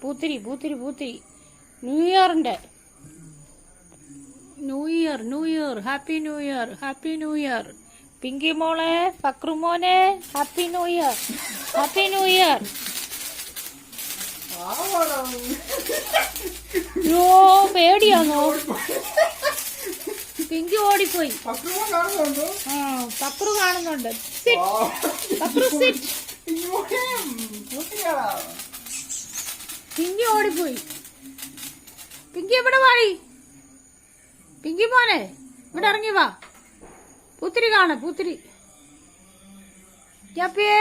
പൂത്തിരി പൂത്തിരി പൂത്തിരി. New ഇയറിന്റെ new year new year happy new year happy new year Pinky മോളെ ഫക്രു മോനെ happy new year happy new year. Yo പേടിയാണോ പിങ്കി ഓടിപ്പോയി. പക്രുമ കാണുന്നുണ്ടോ? ആ ഫക്രു കാണുന്നുണ്ട്. സിറ്റ് ആ. ഫക്രു സിറ്റ്. പിങ്കി ഓടിപ്പോയി. പിങ്കി എവിടെ വാടി? പിങ്കി മോനെ ഇവിടെ ഇറങ്ങി വാ. പൂത്തിരി കാണ പൂത്തിരി. ചപ്പിയേ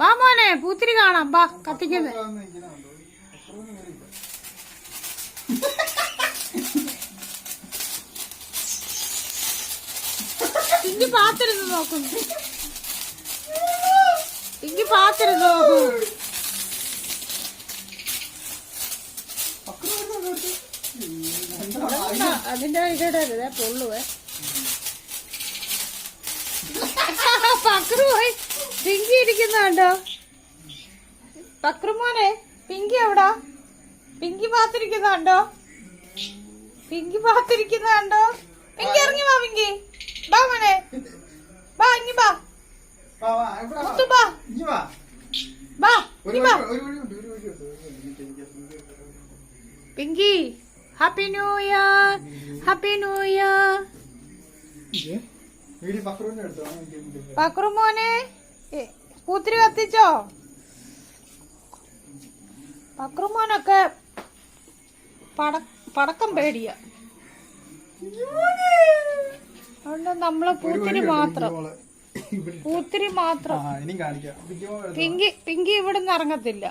വാ മോനെ പൂത്തിരി കാണാം വാ കത്തിക്കുന്നത്. പിങ്കി പാത്തിരുന്ന് നോക്കുന്നു. അടുത്ത്? എന്താ? ആ, അതിന്റെ ഇതിടരുതേ പൊള്ളുവേ. പക്രു പോയി പിങ്കി ഇരിക്കുന്നുണ്ടോ പക്രുമോനെ പിങ്കി എവിടാ? പിങ്കി പാത്തിരിക്കുന്നുണ്ടോ പിങ്കി പാത്തിരിക്കുന്നുണ്ടോ പിങ്കി ഇറങ്ങി വാ പിങ്കി. ബാ മോനെ വാ ഇങ്ങി വാ വാ, വാ, ഇവിടെ വാ. മുത്തു വാ ഇങ്ങ് വാ. വാ ഒരു ഇങ്ങി വാ വഴി- ഒരു വഴിയുണ്ട്, ഒരു വഴിയുണ്ട്, ഒരു വഴിയുണ്ട്. എനിക്ക് എനിക്ക് Pinky happy new year happy new year Pakru മോനെ കൂത്തിരി കത്തിച്ചോ? പക്രു മോനൊക്കെ പട പടക്കം പേടിയ. അതുകൊണ്ട് നമ്മളെ പൂത്തിരി മാത്രം. പൂത്തിരി മാത്രം. പിങ്കി പിങ്കി ഇവിടെ നിന്ന് ഇറങ്ങത്തില്ല.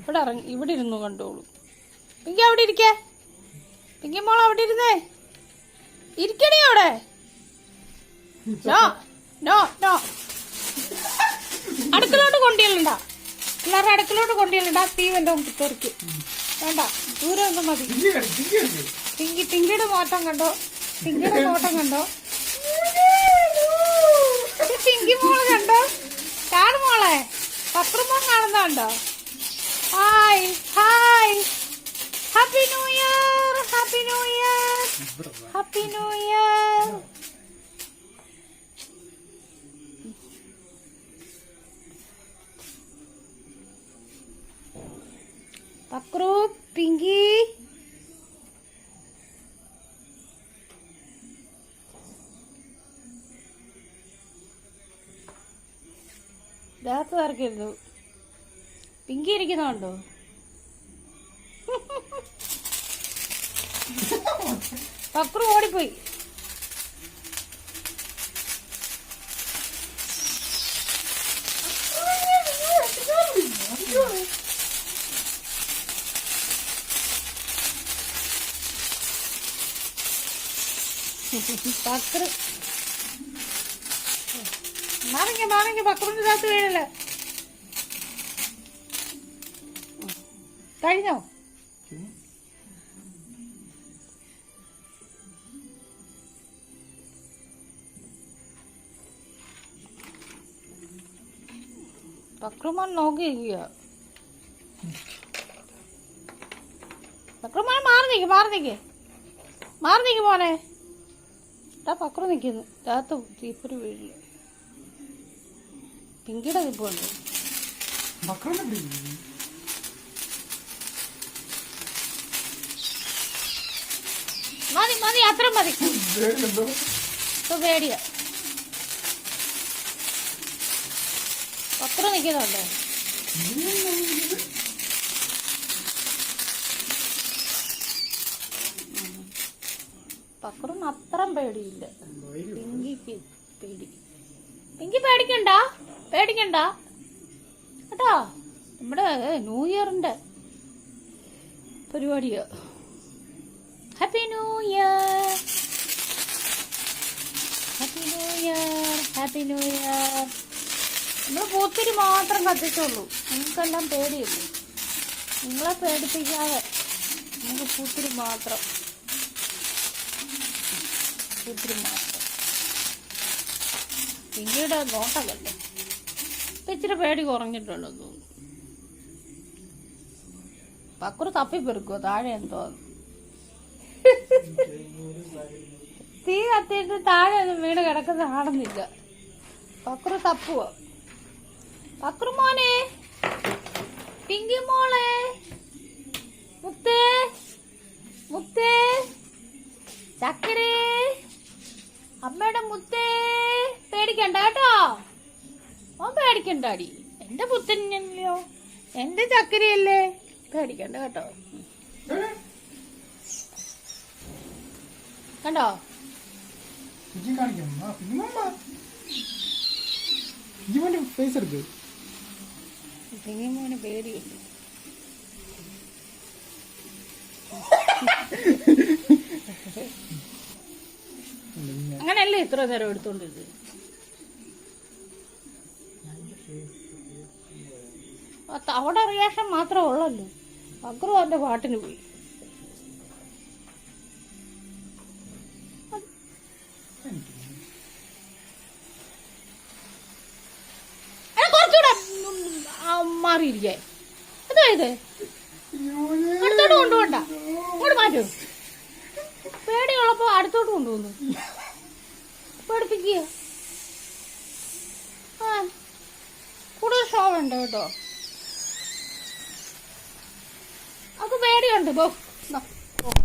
ഇവിടെ ഇറങ്ങി ഇവിടെ ഇരുന്നു കണ്ടോളൂ. പിങ്കി അവിടെ ഇരിക്കേ. പിങ്കി മോൾ അവിടെ ഇരുന്നേ. ഇരിക്കണേ അവിടെ. No no no. അടുക്കളോട്ട് കൊണ്ടിയല്ലണ്ട എല്ലാവരും അടുക്കളോട്ട് കൊണ്ടിയല്ലണ്ട തീ വല്ലതും തെറിക്കും. വേണ്ട ദൂരം ഒന്നും മതി. പിങ്കി പിങ്കിയുടെ നോട്ടം കണ്ടോ? പിങ്കിയുടെ നോട്ടം കണ്ടോ? മോൾ കണ്ടോ? കാണു മോളെ. പത്രമോൻ കാണുന്നുണ്ടോ? Hi hi. Happy new year happy new year happy new year Pakru Pinky ദേഹത്ത് വരക്കരുത് പിങ്കി ഇരിക്കുന്നുണ്ടോ പക്രു ഓടിപ്പോയി. പക്രു മാറിങ്ങ മാറിങ്ങ പക്രുവിന്റെ താത്ത് വീഴല്ലേ കഴിഞ്ഞോ? പക്രമാൻ നോക്കിയിരിക്കുക പക്രമാൻ മാറി നിൽക്ക് മാറി നിൽക്ക് മാറി നിൽക്ക് മോനെ. പക്രം നിൽക്കുന്നു രാത്ത് തീപ്പൊരു വീഴില്ല പിങ്കിയുടെ പിടിക്ക്. മതി മതി അത്ര മതി. പേടിയ. അത്ര നിൽക്കുന്നുണ്ടോ പക്രം അത്രം പേടിയില്ല. പിങ്കിക്ക് പേടി. പിങ്കി പേടിക്കണ്ട പേടിക്കണ്ട. കേട്ടോ? നമ്മുടെ ന്യൂ ഇയറിന്റെ പരിപാടിയാ. Happy new year happy new year happy new year നമ്മൾ പൂത്തിരി മാത്രം കത്തിച്ചുള്ളൂ നിങ്ങൾക്കെല്ലാം പേടിയുള്ളൂ നിങ്ങളെ പേടിപ്പിക്കാതെ നമുക്ക് പൂത്തിരി മാത്രം. പൂത്തിരി മാത്രം. പിന്നീട് നോട്ടമല്ലേ? ഇപ്പം ഇച്ചിരി പേടി കുറഞ്ഞിട്ടുണ്ടെന്ന് തോന്നുന്നു. പക്കുറ തപ്പി പെറുക്കോ താഴെ എന്തോ തീ കത്തിയിട്ട് താഴെ ഒന്നും വീട് കിടക്കുന്ന കാണുന്നില്ല. പക്കുറ തപ്പുവോ? പക്കുറു മോനെ. പിങ്കി മോളെ. മുത്തേ. മുത്തേ. ചക്കരേ. അമ്മയുടെ മുത്തേ. പേടിക്കണ്ട കേട്ടോ. ഓൻ പേടിക്കണ്ടാടി. എന്റെ പുത്തനല്ലോ എന്റെ ചക്കരയല്ലേ പേടിക്കണ്ട കേട്ടോ. കണ്ടോ? പേടിയുണ്ട്. അങ്ങനെയല്ലേ ഇത്ര നേരം എടുത്തോണ്ടിരുന്നത്? അവിടെ റിയാക്ഷൻ മാത്രമേ ഉള്ളല്ലോ. അക്രു അവന്റെ പാട്ടിന് പോയി. മാറിയിരിക്കേ. എന്താ ഇത്. അടുത്തോട്ട് കൊണ്ടുപോണ്ട. ഇങ്ങോട്ട് മാറ്റൂ. പേടിയുള്ളപ്പോ അടുത്തോട്ട് കൊണ്ടുപോകുന്നു. പഠിപ്പിക്കുക ആ കൂടുതൽ ഷോ ഉണ്ട് കേട്ടോ. 的不，那。